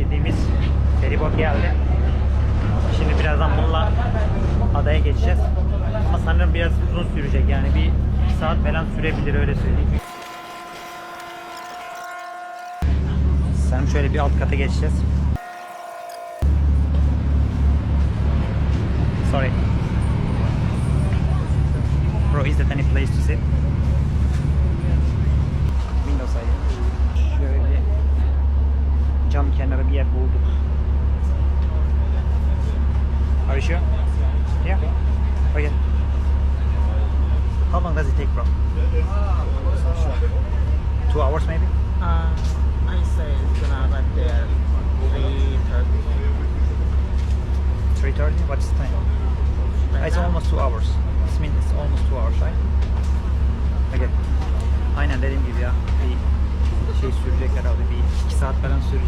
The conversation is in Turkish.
beklediğimiz feribot geldi. Şimdi birazdan bununla adaya geçeceğiz. Ama sanırım biraz uzun sürecek yani bir saat falan sürebilir öyle söyleyeyim. Sanırım şöyle bir alt kata geçeceğiz. Sorry. Bro, is that any place to sit? Cam kenarı bir yer bulduk. Are you sure? Yeah. Okay. How long does it take, bro? Two hours, maybe. Uh, I say it's gonna arrive there three thirty. Three thirty. What's the time? It's almost two hours. This means it's almost two hours, right? Okay. Aynen dediğim gibi ya. Bir şey sürecek herhalde bir iki saat falan sürecek.